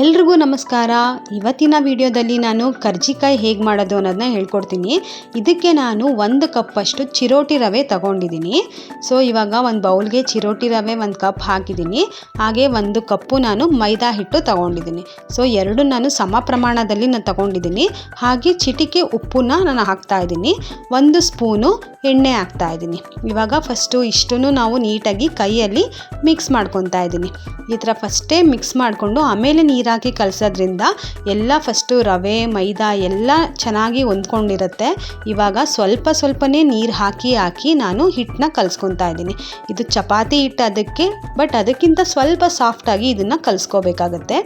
ಎಲ್ರಿಗೂ ನಮಸ್ಕಾರ. ಇವತ್ತಿನ ವಿಡಿಯೋದಲ್ಲಿ ನಾನು ಕರ್ಜಿಕಾಯಿ ಹೇಗೆ ಮಾಡೋದು ಅನ್ನೋದನ್ನ ಹೇಳ್ಕೊಡ್ತೀನಿ. ಇದಕ್ಕೆ ನಾನು ಒಂದು ಕಪ್ಪಷ್ಟು ಚಿರೋಟಿ ರವೆ ತಗೊಂಡಿದ್ದೀನಿ. ಸೊ ಇವಾಗ ಒಂದು ಬೌಲ್ಗೆ ಚಿರೋಟಿ ರವೆ ಒಂದು ಕಪ್ ಹಾಕಿದ್ದೀನಿ. ಹಾಗೆ ಒಂದು ಕಪ್ಪು ನಾನು ಮೈದಾ ಹಿಟ್ಟು ತಗೊಂಡಿದ್ದೀನಿ. ಸೊ ಎರಡು ನಾನು ಸಮ ಪ್ರಮಾಣದಲ್ಲಿ ನಾನು ತಗೊಂಡಿದ್ದೀನಿ. ಹಾಗೆ ಚಿಟಿಕೆ ಉಪ್ಪನ್ನ ನಾನು ಹಾಕ್ತಾ ಇದ್ದೀನಿ. ಒಂದು ಸ್ಪೂನು ಎಣ್ಣೆ ಹಾಕ್ತಾ ಇದ್ದೀನಿ. ಇವಾಗ ಫಸ್ಟು ಇಷ್ಟನ್ನು ನಾವು ನೀಟಾಗಿ ಕೈಯಲ್ಲಿ ಮಿಕ್ಸ್ ಮಾಡ್ಕೊತಾ ಇದ್ದೀನಿ. ಈ ಥರ ಫಸ್ಟೇ ಮಿಕ್ಸ್ ಮಾಡಿಕೊಂಡು ಆಮೇಲೆ ನೀರಾಕಿ ಕಲಸೋದ್ರಿಂದ ಎಲ್ಲ ಫಸ್ಟು ರವೆ, ಮೈದಾ ಎಲ್ಲ ಚೆನ್ನಾಗಿ ಹೊಂದ್ಕೊಂಡಿರುತ್ತೆ. ಇವಾಗ ಸ್ವಲ್ಪ ಸ್ವಲ್ಪನೇ ನೀರು ಹಾಕಿ ಹಾಕಿ ನಾನು ಹಿಟ್ಟನ್ನ ಕಲಿಸ್ಕೊತಾ ಇದ್ದೀನಿ. ಇದು ಚಪಾತಿ ಹಿಟ್ಟು ಅದಕ್ಕೆ, ಬಟ್ ಅದಕ್ಕಿಂತ ಸ್ವಲ್ಪ ಸಾಫ್ಟಾಗಿ ಇದನ್ನು ಕಲಿಸ್ಕೋಬೇಕಾಗತ್ತೆ.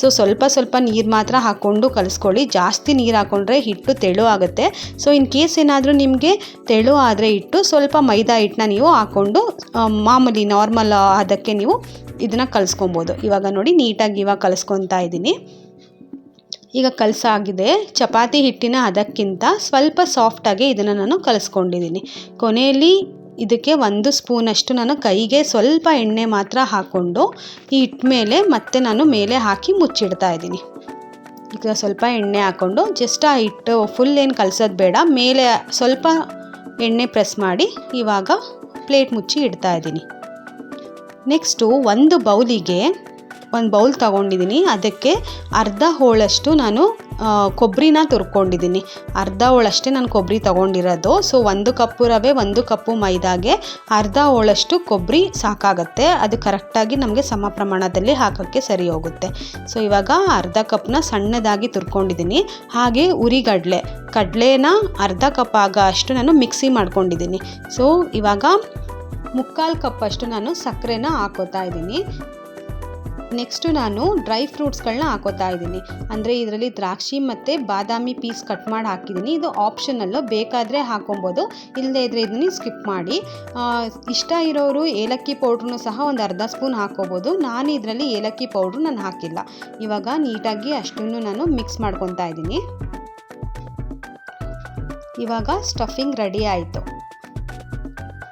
ಸೊ ಸ್ವಲ್ಪ ಸ್ವಲ್ಪ ನೀರು ಮಾತ್ರ ಹಾಕ್ಕೊಂಡು ಕಲಿಸ್ಕೊಳ್ಳಿ. ಜಾಸ್ತಿ ನೀರು ಹಾಕ್ಕೊಂಡ್ರೆ ಹಿಟ್ಟು ತೆಳು ಆಗುತ್ತೆ. ಸೊ ಇನ್ ಕೇಸ್ ಏನಾದರೂ ನಿಮಗೆ ತೆಳು ಆದರೆ ಹಿಟ್ಟು, ಸ್ವಲ್ಪ ಮೈದಾ ಹಿಟ್ಟನ್ನ ನೀವು ಹಾಕ್ಕೊಂಡು ಮಾಮೂಲಿ ನಾರ್ಮಲ್ ಅದಕ್ಕೆ ನೀವು ಇದನ್ನು ಕಲಿಸ್ಕೊಬೋದು. ಇವಾಗ ನೋಡಿ ನೀಟಾಗಿ ಇವಾಗ ಕಲಿಸ್ಕೊತಾ ಇದ್ದೀನಿ. ಈಗ ಕಲಸಾಗಿದೆ. ಚಪಾತಿ ಹಿಟ್ಟಿನ ಅದಕ್ಕಿಂತ ಸ್ವಲ್ಪ ಸಾಫ್ಟಾಗಿ ಇದನ್ನು ನಾನು ಕಲಿಸ್ಕೊಂಡಿದ್ದೀನಿ. ಕೊನೆಯಲ್ಲಿ ಇದಕ್ಕೆ ಒಂದು ಸ್ಪೂನಷ್ಟು ನಾನು ಕೈಗೆ ಸ್ವಲ್ಪ ಎಣ್ಣೆ ಮಾತ್ರ ಹಾಕ್ಕೊಂಡು ಈ ಹಿಟ್ಟು ಮೇಲೆ ಮತ್ತೆ ನಾನು ಮೇಲೆ ಹಾಕಿ ಮುಚ್ಚಿಡ್ತಾ ಇದ್ದೀನಿ. ಈಗ ಸ್ವಲ್ಪ ಎಣ್ಣೆ ಹಾಕ್ಕೊಂಡು ಜಸ್ಟ್ ಆ ಹಿಟ್ಟು ಫುಲ್ ಏನು ಕಲಸೋದು ಬೇಡ. ಮೇಲೆ ಸ್ವಲ್ಪ ಎಣ್ಣೆ ಪ್ರೆಸ್ ಮಾಡಿ ಇವಾಗ ಪ್ಲೇಟ್ ಮುಚ್ಚಿ ಇಡ್ತಾ ಇದ್ದೀನಿ. ನೆಕ್ಸ್ಟು ಒಂದು ಬೌಲಿಗೆ ಒಂದು ಬೌಲ್ ತಗೊಂಡಿದ್ದೀನಿ. ಅದಕ್ಕೆ ಅರ್ಧ ಹೋಳಷ್ಟು ನಾನು ಕೊಬ್ಬರಿನ ತುರ್ಕೊಂಡಿದ್ದೀನಿ. ಅರ್ಧ ಹೋಳಷ್ಟೇ ನಾನು ಕೊಬ್ಬರಿ ತಗೊಂಡಿರೋದು. ಸೊ ಒಂದು ಕಪ್ಪು ರವೆ, ಒಂದು ಕಪ್ಪು ಮೈದಾಗೆ ಅರ್ಧ ಹೋಳಷ್ಟು ಕೊಬ್ಬರಿ ಸಾಕಾಗತ್ತೆ. ಅದು ಕರೆಕ್ಟಾಗಿ ನಮಗೆ ಸಮ ಪ್ರಮಾಣದಲ್ಲಿ ಹಾಕೋಕ್ಕೆ ಸರಿ ಹೋಗುತ್ತೆ. ಸೊ ಇವಾಗ ಅರ್ಧ ಕಪ್ನ ಸಣ್ಣದಾಗಿ ತುರ್ಕೊಂಡಿದ್ದೀನಿ. ಹಾಗೆ ಉರಿಗಡಲೆ. ಕಡಲೆನ ಅರ್ಧ ಕಪ್ ಆಗೋ ಅಷ್ಟು ನಾನು ಮಿಕ್ಸಿ ಮಾಡ್ಕೊಂಡಿದ್ದೀನಿ. ಸೊ ಇವಾಗ ಮುಕ್ಕಾಲು ಕಪ್ಪಷ್ಟು ನಾನು ಸಕ್ಕರೆನ ಹಾಕೋತಾ ಇದ್ದೀನಿ. ನೆಕ್ಸ್ಟು ನಾನು ಡ್ರೈ ಫ್ರೂಟ್ಸ್ಗಳನ್ನ ಹಾಕೋತಾ ಇದ್ದೀನಿ. ಅಂದರೆ ಇದರಲ್ಲಿ ದ್ರಾಕ್ಷಿ ಮತ್ತು ಬಾದಾಮಿ ಪೀಸ್ ಕಟ್ ಮಾಡಿ ಹಾಕಿದ್ದೀನಿ. ಇದು ಆಪ್ಷನಲ್ಲು ಬೇಕಾದರೆ ಹಾಕೊಬೋದು. ಇಲ್ಲದೇ ಇದ್ದರೆ ಇದನ್ನ ಸ್ಕಿಪ್ ಮಾಡಿ. ಇಷ್ಟ ಇರೋರು ಏಲಕ್ಕಿ ಪೌಡ್ರನ್ನು ಸಹ ಒಂದು ಅರ್ಧ ಸ್ಪೂನ್ ಹಾಕೋಬೋದು. ನಾನು ಇದರಲ್ಲಿ ಏಲಕ್ಕಿ ಪೌಡ್ರ್ ನಾನು ಹಾಕಿಲ್ಲ. ಇವಾಗ ನೀಟಾಗಿ ಅಷ್ಟನ್ನು ನಾನು ಮಿಕ್ಸ್ ಮಾಡ್ಕೊತಾ ಇದ್ದೀನಿ. ಇವಾಗ ಸ್ಟಫಿಂಗ್ ರೆಡಿ ಆಯಿತು.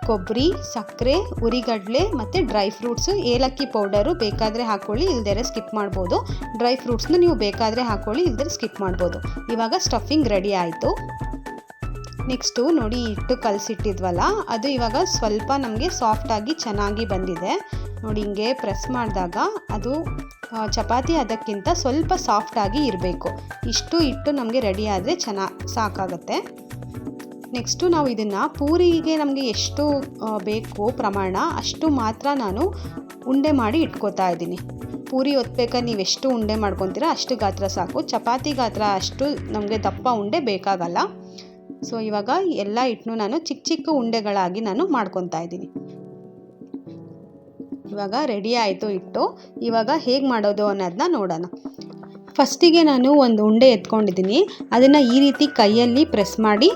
ಕೊಬ್ಬರಿ, ಸಕ್ಕರೆ, ಉರಿಗಡಲೆ ಮತ್ತು ಡ್ರೈ ಫ್ರೂಟ್ಸು ಏಲಕ್ಕಿ ಪೌಡರು ಬೇಕಾದರೆ ಹಾಕ್ಕೊಳ್ಳಿ ಇಲ್ದರೆ ಸ್ಕಿಪ್ ಮಾಡ್ಬೋದು. ಡ್ರೈ ಫ್ರೂಟ್ಸ್ನ ನೀವು ಬೇಕಾದರೆ ಹಾಕ್ಕೊಳ್ಳಿ ಇಲ್ದರೆ ಸ್ಕಿಪ್ ಮಾಡ್ಬೋದು. ಇವಾಗ ಸ್ಟಫಿಂಗ್ ರೆಡಿ ಆಯಿತು. ನೆಕ್ಸ್ಟು ನೋಡಿ ಹಿಟ್ಟು ಕಲಸಿಟ್ಟಿದ್ವಲ್ಲ, ಅದು ಇವಾಗ ಸ್ವಲ್ಪ ನಮಗೆ ಸಾಫ್ಟಾಗಿ ಚೆನ್ನಾಗಿ ಬಂದಿದೆ. ನೋಡಿ ಹಿಂಗೆ ಪ್ರೆಸ್ ಮಾಡಿದಾಗ ಅದು ಚಪಾತಿ ಅದಕ್ಕಿಂತ ಸ್ವಲ್ಪ ಸಾಫ್ಟಾಗಿ ಇರಬೇಕು. ಇಷ್ಟು ಹಿಟ್ಟು ನಮಗೆ ರೆಡಿ ಆದರೆ ಚೆನ್ನಾಗಿ, ಸಾಕಾಗುತ್ತೆ. ನೆಕ್ಸ್ಟು ನಾವು ಇದನ್ನು ಪೂರಿಗೆ ನಮಗೆ ಎಷ್ಟು ಬೇಕು ಪ್ರಮಾಣ ಅಷ್ಟು ಮಾತ್ರ ನಾನು ಉಂಡೆ ಮಾಡಿ ಇಟ್ಕೋತಾ ಇದ್ದೀನಿ. ಪೂರಿ ಒತ್ಬೇಕಾದ್ರೆ ನೀವು ಎಷ್ಟು ಉಂಡೆ ಮಾಡ್ಕೊತೀರ ಅಷ್ಟು ಗಾತ್ರ ಸಾಕು. ಚಪಾತಿ ಗಾತ್ರ ಅಷ್ಟು ನಮಗೆ ದಪ್ಪ ಉಂಡೆ ಬೇಕಾಗಲ್ಲ. ಸೊ ಇವಾಗ ಎಲ್ಲ ಹಿಟ್ಟನ್ನು ನಾನು ಚಿಕ್ಕ ಚಿಕ್ಕ ಉಂಡೆಗಳಾಗಿ ನಾನು ಮಾಡ್ಕೊತಾ ಇದ್ದೀನಿ. ಇವಾಗ ರೆಡಿ ಆಯಿತು ಹಿಟ್ಟು. ಇವಾಗ ಹೇಗೆ ಮಾಡೋದು ಅನ್ನೋದನ್ನ ನೋಡೋಣ. ಫಸ್ಟಿಗೆ ನಾನು ಒಂದು ಉಂಡೆ ಎತ್ಕೊಂಡಿದ್ದೀನಿ. ಅದನ್ನು ಈ ರೀತಿ ಕೈಯಲ್ಲಿ ಪ್ರೆಸ್ ಮಾಡಿ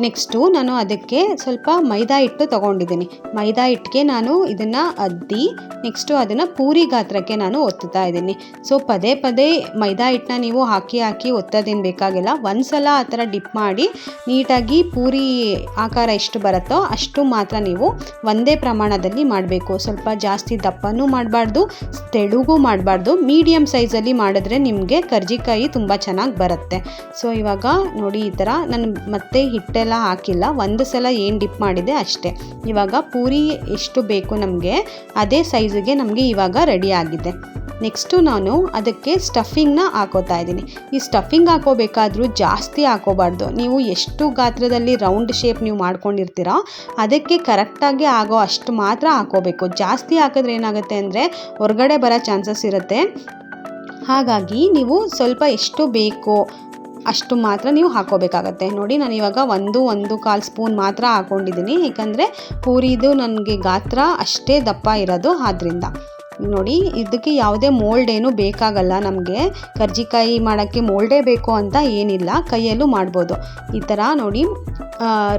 ನೆಕ್ಸ್ಟು ನಾನು ಅದಕ್ಕೆ ಸ್ವಲ್ಪ ಮೈದಾ ಹಿಟ್ಟು ತೊಗೊಂಡಿದ್ದೀನಿ. ಮೈದಾ ಹಿಟ್ಟಿಗೆ ನಾನು ಇದನ್ನು ಅದ್ದಿ, ನೆಕ್ಸ್ಟು ಅದನ್ನು ಪೂರಿ ಗಾತ್ರಕ್ಕೆ ನಾನು ಒತ್ತುತ್ತಾ ಇದ್ದೀನಿ. ಸೊ, ಪದೇ ಪದೇ ಮೈದಾ ಹಿಟ್ಟನ್ನ ನೀವು ಹಾಕಿ ಹಾಕಿ ಒತ್ತೋದೇನು ಬೇಕಾಗಿಲ್ಲ. ಒಂದು ಸಲ ಆ ಥರ ಡಿಪ್ ಮಾಡಿ ನೀಟಾಗಿ ಪೂರಿ ಆಕಾರ ಎಷ್ಟು ಬರುತ್ತೋ ಅಷ್ಟು ಮಾತ್ರ ನೀವು ಒಂದೇ ಪ್ರಮಾಣದಲ್ಲಿ ಮಾಡಬೇಕು. ಸ್ವಲ್ಪ ಜಾಸ್ತಿ ದಪ್ಪನೂ ಮಾಡಬಾರ್ದು, ತೆಳುಗೂ ಮಾಡಬಾರ್ದು. ಮೀಡಿಯಮ್ ಸೈಜಲ್ಲಿ ಮಾಡಿದ್ರೆ ನಿಮಗೆ ಕರ್ಜಿಕಾಯಿ ತುಂಬ ಚೆನ್ನಾಗಿ ಬರುತ್ತೆ. ಸೊ, ಇವಾಗ ನೋಡಿ ಈ ಥರ ನಾನು ಮತ್ತೆ ಹಿಟ್ಟೆಲ್ಲ ಹಾಕಿಲ್ಲ. ಒಂದು ಸಲ ಏನು ಡಿಪ್ ಮಾಡಿದೆ ಅಷ್ಟೇ. ಇವಾಗ ಪೂರಿ ಎಷ್ಟು ಬೇಕು ನಮಗೆ, ಅದೇ ಸೈಜಿಗೆ ನಮಗೆ ಇವಾಗ ರೆಡಿ ಆಗಿದೆ. ನೆಕ್ಸ್ಟು ನಾನು ಅದಕ್ಕೆ ಸ್ಟಫಿಂಗ್ನ ಹಾಕೋತಾ ಇದ್ದೀನಿ. ಈ ಸ್ಟಫಿಂಗ್ ಹಾಕೋಬೇಕಾದ್ರೂ ಜಾಸ್ತಿ ಹಾಕೋಬಾರ್ದು. ನೀವು ಎಷ್ಟು ಗಾತ್ರದಲ್ಲಿ ರೌಂಡ್ ಶೇಪ್ ನೀವು ಮಾಡ್ಕೊಂಡಿರ್ತೀರೋ, ಅದಕ್ಕೆ ಕರೆಕ್ಟಾಗಿ ಆಗೋ ಅಷ್ಟು ಮಾತ್ರ ಹಾಕೋಬೇಕು. ಜಾಸ್ತಿ ಹಾಕಿದ್ರೆ ಏನಾಗುತ್ತೆ ಅಂದರೆ ಹೊರಗಡೆ ಬರೋ ಚಾನ್ಸಸ್ ಇರುತ್ತೆ. ಹಾಗಾಗಿ ನೀವು ಸ್ವಲ್ಪ ಎಷ್ಟು ಬೇಕೋ ಅಷ್ಟು ಮಾತ್ರ ನೀವು ಹಾಕೋಬೇಕಾಗತ್ತೆ. ನೋಡಿ, ನಾನು ಇವಾಗ ಒಂದು ಒಂದು ಕಾಲು ಸ್ಪೂನ್ ಮಾತ್ರ ಹಾಕ್ಕೊಂಡಿದ್ದೀನಿ ಏಕೆಂದರೆ ಪೂರಿದು ನನಗೆ ಗಾತ್ರ ಅಷ್ಟೇ ದಪ್ಪ ಇರೋದು ಆದ್ದರಿಂದ ನೋಡಿ, ಇದಕ್ಕೆ ಯಾವುದೇ ಮೋಲ್ಡ್ ಏನು ಬೇಕಾಗಲ್ಲ ನಮಗೆ. ಕರ್ಜಿಕಾಯಿ ಮಾಡೋಕ್ಕೆ ಮೋಲ್ಡೇ ಬೇಕು ಅಂತ ಏನಿಲ್ಲ. ಕೈಯಲ್ಲೂ ಮಾಡ್ಬೋದು. ಈ ಥರ ನೋಡಿ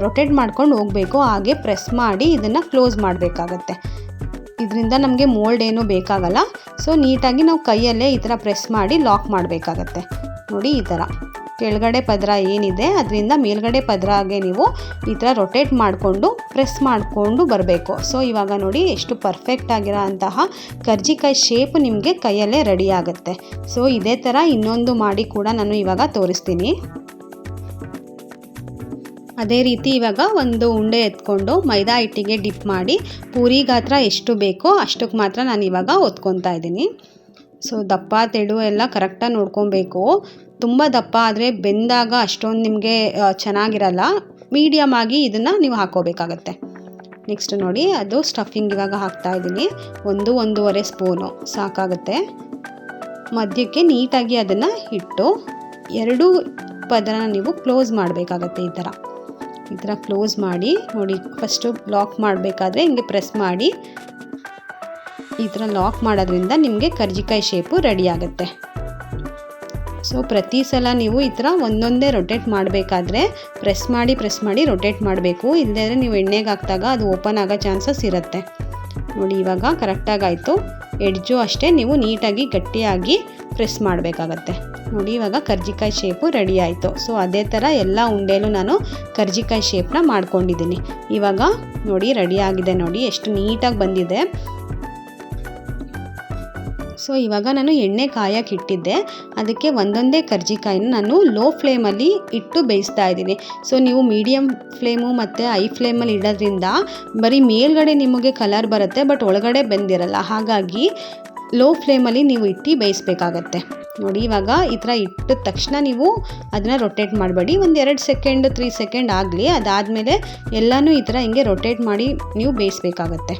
ರೊಟೇಟ್ ಮಾಡ್ಕೊಂಡು ಹೋಗಬೇಕು. ಹಾಗೆ ಪ್ರೆಸ್ ಮಾಡಿ ಇದನ್ನು ಕ್ಲೋಸ್ ಮಾಡಬೇಕಾಗತ್ತೆ. ಇದರಿಂದ ನಮಗೆ ಮೋಲ್ಡ್ ಏನು ಬೇಕಾಗಲ್ಲ. ಸೊ ನೀಟಾಗಿ ನಾವು ಕೈಯಲ್ಲೇ ಈ ಥರ ಪ್ರೆಸ್ ಮಾಡಿ ಲಾಕ್ ಮಾಡಬೇಕಾಗತ್ತೆ. ನೋಡಿ, ಈ ಥರ. ಕೆಳಗಡೆ ಪದರ ಏನಿದೆ, ಅದರಿಂದ ಮೇಲ್ಗಡೆ ಪದರಾಗೆ ನೀವು ಈ ಥರ ರೊಟೇಟ್ ಮಾಡಿಕೊಂಡು ಪ್ರೆಸ್ ಮಾಡಿಕೊಂಡು ಬರಬೇಕು. ಸೊ ಇವಾಗ ನೋಡಿ ಎಷ್ಟು ಪರ್ಫೆಕ್ಟ್ ಆಗಿರೋ ಅಂತಹ ಕರ್ಜಿಕಾಯಿ ಶೇಪ್ ನಿಮಗೆ ಕೈಯಲ್ಲೇ ರೆಡಿ ಆಗುತ್ತೆ. ಸೊ ಇದೇ ಥರ ಇನ್ನೊಂದು ಮಾಡಿ ಕೂಡ ನಾನು ಇವಾಗ ತೋರಿಸ್ತೀನಿ. ಅದೇ ರೀತಿ ಇವಾಗ ಒಂದು ಉಂಡೆ ಎತ್ಕೊಂಡು ಮೈದಾ ಹಿಟ್ಟಿಗೆ ಡಿಪ್ ಮಾಡಿ, ಪೂರಿ ಗಾತ್ರ ಎಷ್ಟು ಬೇಕೋ ಅಷ್ಟಕ್ಕೆ ಮಾತ್ರ ನಾನು ಇವಾಗ ಒತ್ಕೊತಾ ಇದ್ದೀನಿ. ಸೊ ದಪ್ಪ, ತೆಳು ಎಲ್ಲ ಕರೆಕ್ಟಾಗಿ ನೋಡ್ಕೊಬೇಕು. ತುಂಬ ದಪ್ಪ ಆದರೆ ಬೆಂದಾಗ ಅಷ್ಟೊಂದು ನಿಮಗೆ ಚೆನ್ನಾಗಿರಲ್ಲ. ಮೀಡಿಯಮ್ ಆಗಿ ಇದನ್ನು ನೀವು ಹಾಕೋಬೇಕಾಗತ್ತೆ ನೆಕ್ಸ್ಟ್ ನೋಡಿ, ಅದು ಸ್ಟಫಿಂಗ್ ಇವಾಗ ಹಾಕ್ತಾ ಇದ್ದೀನಿ. ಒಂದು ಒಂದೂವರೆ ಸ್ಪೂನು ಸಾಕಾಗುತ್ತೆ. ಮಧ್ಯಕ್ಕೆ ನೀಟಾಗಿ ಅದನ್ನು ಇಟ್ಟು, ಎರಡು ಪದರ ನೀವು ಕ್ಲೋಸ್ ಮಾಡಬೇಕಾಗತ್ತೆ ಈ ಥರ ಈ ಥರ ಕ್ಲೋಸ್ ಮಾಡಿ, ನೋಡಿ ಫಸ್ಟು ಲಾಕ್ ಮಾಡಬೇಕಾದ್ರೆ ಹಿಂಗೆ ಪ್ರೆಸ್ ಮಾಡಿ, ಈ ಥರ ಲಾಕ್ ಮಾಡೋದ್ರಿಂದ ನಿಮಗೆ ಕರ್ಜಿಕಾಯಿ ಶೇಪು ರೆಡಿ ಆಗುತ್ತೆ. ಸೊ ಪ್ರತಿ ಸಲ ನೀವು ಈ ಥರ ಒಂದೊಂದೇ ರೊಟೇಟ್ ಮಾಡಬೇಕಾದ್ರೆ ಪ್ರೆಸ್ ಮಾಡಿ ಪ್ರೆಸ್ ಮಾಡಿ ರೊಟೇಟ್ ಮಾಡಬೇಕು. ಇಲ್ಲದೇ ನೀವು ಎಣ್ಣೆಗೆ ಹಾಕಿದಾಗ ಅದು ಓಪನ್ ಆಗೋ ಚಾನ್ಸಸ್ ಇರುತ್ತೆ. ನೋಡಿ, ಇವಾಗ ಕರೆಕ್ಟಾಗಿ ಆಯಿತು ಎಡ್ಜು ಅಷ್ಟೇ ನೀವು ನೀಟಾಗಿ, ಗಟ್ಟಿಯಾಗಿ ಪ್ರೆಸ್ ಮಾಡಬೇಕಾಗತ್ತೆ. ನೋಡಿ, ಇವಾಗ ಕರ್ಜಿಕಾಯಿ ಶೇಪು ರೆಡಿ ಆಯಿತು. ಸೊ ಅದೇ ಥರ ಎಲ್ಲ ಉಂಡೆಲೂ ನಾನು ಕರ್ಜಿಕಾಯಿ ಶೇಪ್ನ ಮಾಡ್ಕೊಂಡಿದ್ದೀನಿ. ಇವಾಗ ನೋಡಿ ರೆಡಿ ಆಗಿದೆ ನೋಡಿ. ಎಷ್ಟು ನೀಟಾಗಿ ಬಂದಿದೆ. ಸೊ ಇವಾಗ ನಾನು ಎಣ್ಣೆ ಕಾಯಕ್ಕೆ ಇಟ್ಟಿದ್ದೆ. ಅದಕ್ಕೆ ಒಂದೊಂದೇ ಕರ್ಜಿಕಾಯಿನ ನಾನು ಲೋ ಫ್ಲೇಮಲ್ಲಿ ಇಟ್ಟು ಬೇಯಿಸ್ತಾ ಇದ್ದೀನಿ. ಸೊ ನೀವು ಮೀಡಿಯಮ್ ಫ್ಲೇಮು ಮತ್ತು ಐ ಫ್ಲೇಮಲ್ಲಿ ಇಡೋದ್ರಿಂದ ಬರೀ ಮೇಲ್ಗಡೆ ನಿಮಗೆ ಕಲರ್ ಬರುತ್ತೆ ಬಟ್ ಒಳಗಡೆ ಬೆಂದಿರಲ್ಲ. ಹಾಗಾಗಿ ಲೋ ಫ್ಲೇಮಲ್ಲಿ ನೀವು ಇಟ್ಟು ಬೇಯಿಸ್ಬೇಕಾಗತ್ತೆ. ನೋಡಿ, ಇವಾಗ ಈ ಥರ ಇಟ್ಟ ತಕ್ಷಣ ನೀವು ಅದನ್ನು ರೊಟೇಟ್ ಮಾಡಬೇಡಿ. ಒಂದು ಎರಡು ಸೆಕೆಂಡ್ ತ್ರೀ ಸೆಕೆಂಡ್ ಆಗಲಿ. ಅದಾದಮೇಲೆ ಎಲ್ಲನೂ ಈ ಥರ ಹಿಂಗೆ ರೊಟೇಟ್ ಮಾಡಿ ನೀವು ಬೇಯಿಸ್ಬೇಕಾಗತ್ತೆ.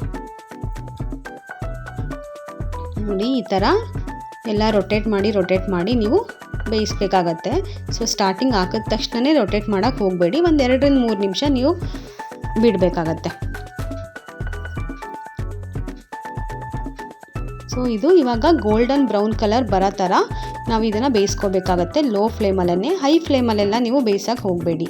ನೋಡಿ ಈ ಥರ ಎಲ್ಲ ರೊಟೇಟ್ ಮಾಡಿ ರೊಟೇಟ್ ಮಾಡಿ ನೀವು ಬೇಯಿಸ್ಬೇಕಾಗತ್ತೆ. ಸೊ ಸ್ಟಾರ್ಟಿಂಗ್ ಹಾಕಿದ ತಕ್ಷಣವೇ ರೊಟೇಟ್ ಮಾಡೋಕ್ಕೆ ಹೋಗಬೇಡಿ. ಒಂದು ಎರಡರಿಂದ ಮೂರು ನಿಮಿಷ ನೀವು ಬಿಡಬೇಕಾಗತ್ತೆ. ಸೊ ಇದು ಇವಾಗ ಗೋಲ್ಡನ್ ಬ್ರೌನ್ ಕಲರ್ ಬರೋ ಥರ ನಾವು ಇದನ್ನು ಬೇಯಿಸ್ಕೋಬೇಕಾಗತ್ತೆ. ಲೋ ಫ್ಲೇಮಲ್ಲೇ ಹೈ ಫ್ಲೇಮಲ್ಲೆಲ್ಲ ನೀವು ಬೇಯಿಸೋಕೆ ಹೋಗಬೇಡಿ.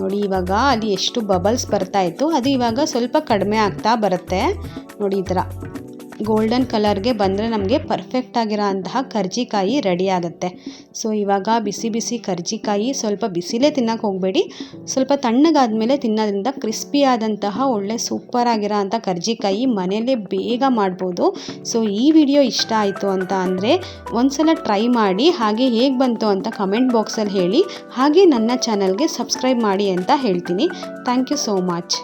ನೋಡಿ, ಇವಾಗ ಅಲ್ಲಿ ಎಷ್ಟು ಬಬಲ್ಸ್ ಬರ್ತಾ ಇತ್ತು, ಅದು ಇವಾಗ ಸ್ವಲ್ಪ ಕಡಿಮೆ ಆಗ್ತಾ ಬರುತ್ತೆ. ನೋಡಿ ಈ ಥರ. ಗೋಲ್ಡನ್ ಕಲರ್ಗೆ ಬಂದರೆ ನಮಗೆ ಪರ್ಫೆಕ್ಟ್ ಆಗಿರೋ ಕರ್ಜಿಕಾಯಿ ರೆಡಿ ಆಗುತ್ತೆ. ಸೊ ಇವಾಗ ಬಿಸಿ ಬಿಸಿ ಕರ್ಜಿಕಾಯಿ ಸ್ವಲ್ಪ ಬಿಸಿಲೇ ತಿನ್ನೋಕೆ ಹೋಗಬೇಡಿ. ಸ್ವಲ್ಪ ತಣ್ಣಗಾದ್ಮೇಲೆ ತಿನ್ನೋದ್ರಿಂದ ಕ್ರಿಸ್ಪಿ ಆದಂತಹ ಒಳ್ಳೆ ಸೂಪರ್ ಆಗಿರೋ ಅಂಥ ಕರ್ಜಿಕಾಯಿ ಮನೆಯಲ್ಲೇ ಬೇಗ ಮಾಡ್ಬೋದು. ಸೊ ಈ ವಿಡಿಯೋ ಇಷ್ಟ ಆಯಿತು ಅಂತ ಅಂದರೆ ಒಂದ್ಸಲ ಟ್ರೈ ಮಾಡಿ ಹಾಗೆ ಹೇಗೆ ಬಂತು ಅಂತ ಕಮೆಂಟ್ ಬಾಕ್ಸಲ್ಲಿ ಹೇಳಿ. ಹಾಗೆ ನನ್ನ ಚಾನಲ್ಗೆ ಸಬ್ಸ್ಕ್ರೈಬ್ ಮಾಡಿ ಅಂತ ಹೇಳ್ತೀನಿ. Thank you so much